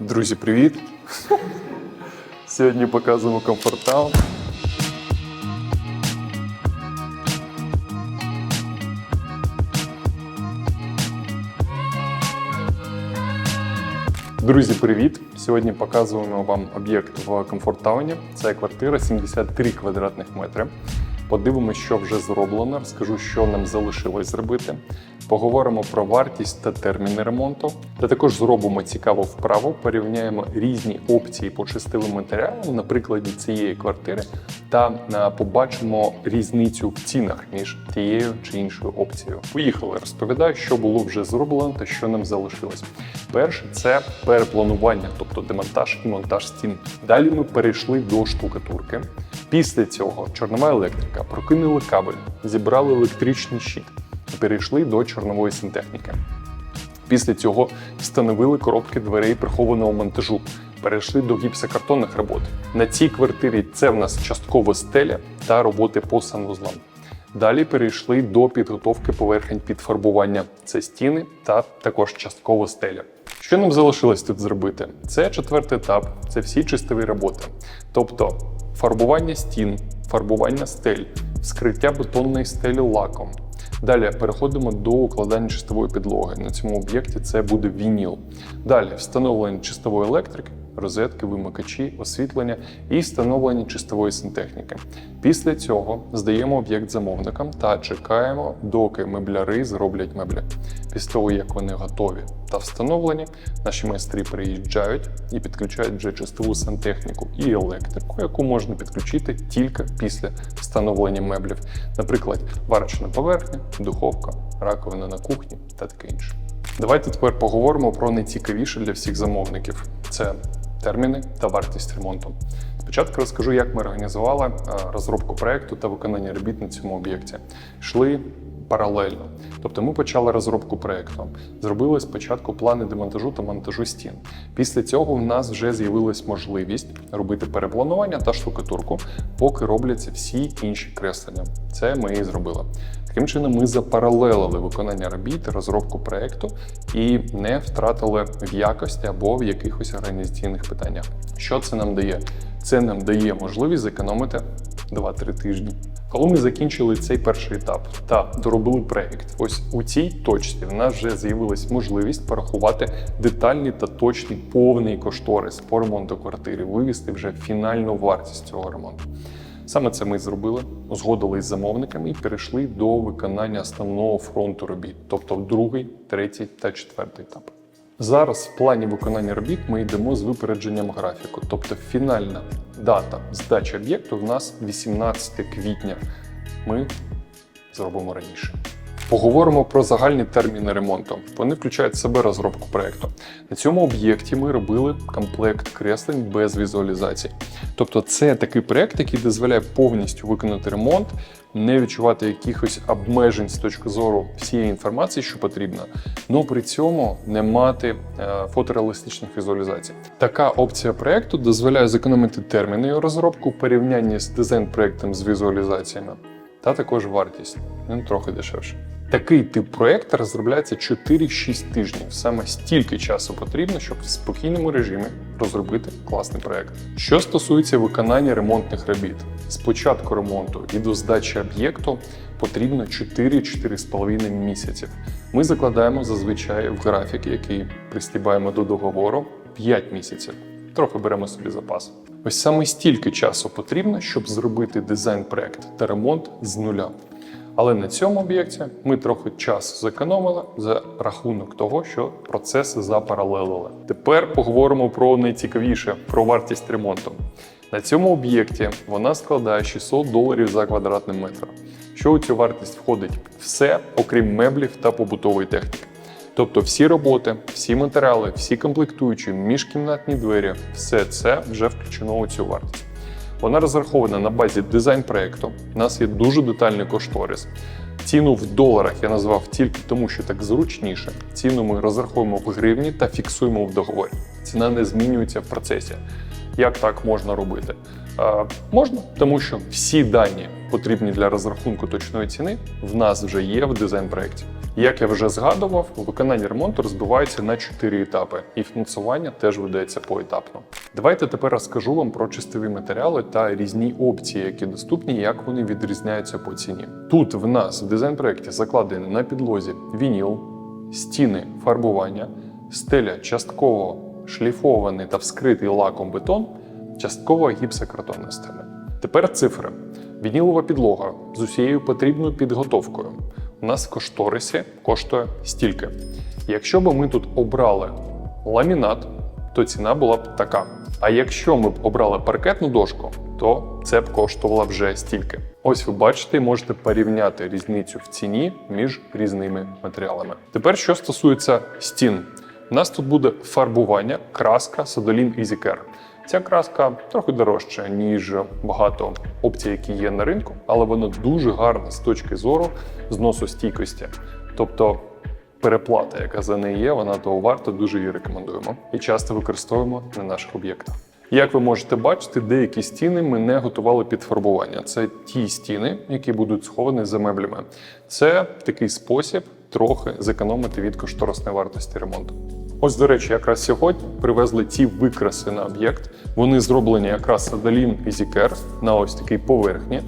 Друзі, привіт! Сьогодні показуємо комфортаун. Друзі, привіт! Сьогодні показуємо вам об'єкт в комфорттауні. Це квартира 73 квадратних метри. Подивимося, що вже зроблено. Розкажу, що нам залишилось зробити. Поговоримо про вартість та терміни ремонту. Та також зробимо цікаву вправу. Порівняємо різні опції по чистовим матеріалам на прикладі цієї квартири, та е, побачимо різницю в цінах між тією чи іншою опцією. Поїхали, розповідаю, що було вже зроблено та що нам залишилось. Перше це перепланування, тобто демонтаж і монтаж стін. Далі ми перейшли до штукатурки. Після цього чорнова електрика, прокинули кабель, зібрали електричний щит і перейшли до чорнової сантехніки. Після цього встановили коробки дверей прихованого монтажу. Перейшли до гіпсокартонних робот. На цій квартирі це в нас частково стеля та роботи по санвузлам. Далі перейшли до підготовки поверхень під фарбування. Це стіни та також частково стеля. Що нам залишилось тут зробити? Це четвертий етап, це всі чистові роботи. Тобто фарбування стін, фарбування стель, вскриття бетонної стелі лаком. Далі переходимо до укладання чистової підлоги. На цьому об'єкті це буде вініл. Далі встановлення чистової електрики, розетки, вимикачі, освітлення і встановлення чистової сантехніки. Після цього здаємо об'єкт замовникам та чекаємо, доки мебляри зроблять меблі. Після того, як вони готові та встановлені, наші майстри приїжджають і підключають вже чистову сантехніку і електрику, яку можна підключити тільки після встановлення меблів, наприклад, варочна поверхня, духовка, раковина на кухні та таке інше. Давайте тепер поговоримо про найцікавіше для всіх замовників: це терміни та вартість ремонту. Спочатку розкажу, як ми організували е, розробку проекту та виконання робіт на цьому об'єкті. Йшли паралельно. Тобто ми почали розробку проекту, зробили спочатку плани демонтажу та монтажу стін. Після цього в нас вже з'явилась можливість робити перепланування та штукатурку, поки робляться всі інші креслення. Це ми і зробили. Таким чином, ми запаралелили виконання робіт, розробку проекту і не втратили в якості або в якихось організаційних питаннях. Що це нам дає? Це нам дає можливість зекономити 2-3 тижні. Коли ми закінчили цей перший етап та доробили проєкт, ось у цій точці в нас вже з'явилась можливість порахувати детальний та точний повний кошторис по ремонту квартири, вивести вже фінальну вартість цього ремонту. Саме це ми зробили, узгодили з замовниками і перейшли до виконання основного фронту робіт, тобто другий, третій та четвертий етап. Зараз в плані виконання робіт ми йдемо з випередженням графіку, тобто фінальна дата здачі об'єкту в нас 18 квітня. Ми зробимо раніше. Поговоримо про загальні терміни ремонту. Вони включають в себе розробку проекту. На цьому об'єкті ми робили комплект креслень без візуалізації. Тобто, це такий проект, який дозволяє повністю виконати ремонт, не відчувати якихось обмежень з точки зору всієї інформації, що потрібно, але при цьому не мати е, фотореалістичних візуалізацій. Така опція проекту дозволяє зекономити терміни його розробку порівняння з дизайн-проектом з візуалізаціями, та також вартість він трохи дешевше. Такий тип проекту розробляється 4-6 тижнів. Саме стільки часу потрібно, щоб в спокійному режимі розробити класний проект. Що стосується виконання ремонтних робіт, з початку ремонту і до здачі об'єкту потрібно 4-4,5 місяців. Ми закладаємо зазвичай в графік, який пристібаємо до договору, 5 місяців. Трохи беремо собі запас. Ось саме стільки часу потрібно, щоб зробити дизайн-проект та ремонт з нуля. Але на цьому об'єкті ми трохи часу зекономили за рахунок того, що процеси запаралелили. Тепер поговоримо про найцікавіше про вартість ремонту. На цьому об'єкті вона складає 600 доларів за квадратний метр. Що у цю вартість входить? Все, окрім меблів та побутової техніки. Тобто всі роботи, всі матеріали, всі комплектуючі, міжкімнатні двері, все це вже включено у цю вартість. Вона розрахована на базі дизайн-проекту. У нас є дуже детальний кошторис. Ціну в доларах я назвав тільки тому, що так зручніше. Ціну ми розраховуємо в гривні та фіксуємо в договорі. Ціна не змінюється в процесі. Як так можна робити? Можна, тому що всі дані, потрібні для розрахунку точної ціни, в нас вже є в дизайн-проєкті. Як я вже згадував, виконання ремонту розбивається на чотири етапи, і фінансування теж ведеться поетапно. Давайте тепер розкажу вам про чистові матеріали та різні опції, які доступні, як вони відрізняються по ціні. Тут в нас в дизайн-проєкті закладені на підлозі вініл, стіни фарбування, стеля частково шліфований та вскритий лаком бетон, частково гіпсокартонна стеля. Тепер цифри. Вінілова підлога з усією потрібною підготовкою. У нас в кошторисі коштує стільки. Якщо б ми тут обрали ламінат, то ціна була б така. А якщо ми б обрали паркетну дошку, то це б коштувало вже стільки. Ось ви бачите і можете порівняти різницю в ціні між різними матеріалами. Тепер, що стосується стін, у нас тут буде фарбування, краска Содолін EasyCare. Ця краска трохи дорожча, ніж багато опцій, які є на ринку, але вона дуже гарна з точки зору зносу стійкості. Тобто переплата, яка за неї є, вона того варта, дуже її рекомендуємо і часто використовуємо на наших об'єктах. Як ви можете бачити, деякі стіни ми не готували під фарбування. Це ті стіни, які будуть сховані за меблями. Це такий спосіб трохи зекономити від кошторисної вартості ремонту. Ось, до речі, якраз сьогодні привезли ці викраси на об'єкт. Вони зроблені якраз адалім і зікер на ось такій поверхні.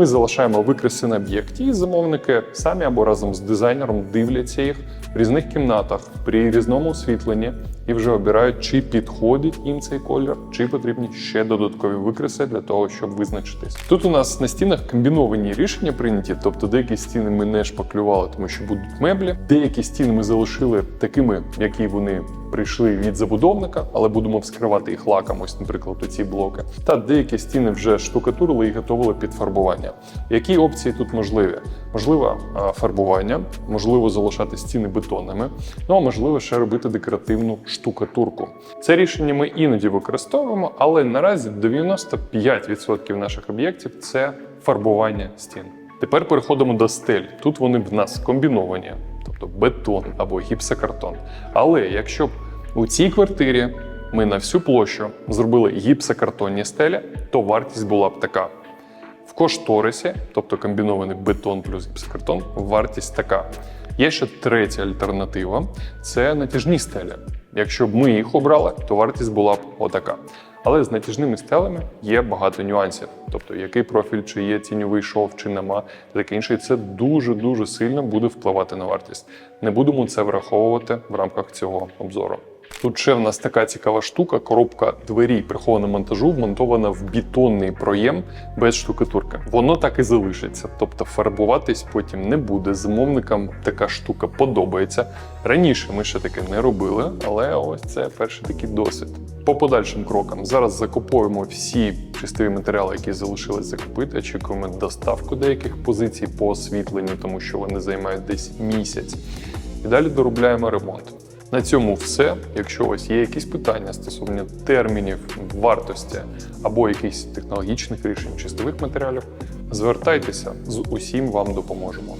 Ми залишаємо викраси на об'єкті, і замовники самі або разом з дизайнером дивляться їх в різних кімнатах при різному освітленні і вже обирають, чи підходить їм цей колір, чи потрібні ще додаткові викраси для того, щоб визначитись. Тут у нас на стінах комбіновані рішення прийняті, тобто деякі стіни ми не шпаклювали, тому що будуть меблі. Деякі стіни ми залишили такими, які вони прийшли від забудовника, але будемо вскривати їх лаком, ось, наприклад, ці блоки. Та деякі стіни вже штукатурили і готували під фарбування. Які опції тут можливі? Можливо, фарбування, можливо, залишати стіни бетонними, ну а можливо, ще робити декоративну штукатурку. Це рішення ми іноді використовуємо, але наразі 95% наших об'єктів це фарбування стін. Тепер переходимо до стель. Тут вони в нас комбіновані, тобто бетон або гіпсокартон. Але якщо б у цій квартирі ми на всю площу зробили гіпсокартонні стелі, то вартість була б така. В кошторисі, тобто комбінований бетон плюс гіпсокартон, вартість така. Є ще третя альтернатива це натяжні стелі. Якщо б ми їх обрали, то вартість була б отака. Але з натяжними стелами є багато нюансів. Тобто, який профіль, чи є тіньовий шов, чи нема, і таке інше. І це дуже-дуже сильно буде впливати на вартість. Не будемо це враховувати в рамках цього обзору. Тут ще в нас така цікава штука: коробка двері прихованого монтажу вмонтована в бетонний проєм без штукатурки. Воно так і залишиться, тобто фарбуватись потім не буде. Замовникам така штука подобається. Раніше ми ще таке не робили, але ось це перший такий досвід. По подальшим крокам зараз закуповуємо всі чистові матеріали, які залишились закупити. Очікуємо доставку деяких позицій по освітленню, тому що вони займають десь місяць. І далі доробляємо ремонт. На цьому все. Якщо у вас є якісь питання стосовно термінів, вартості або якихось технологічних рішень чистових матеріалів, звертайтеся з усім вам допоможемо.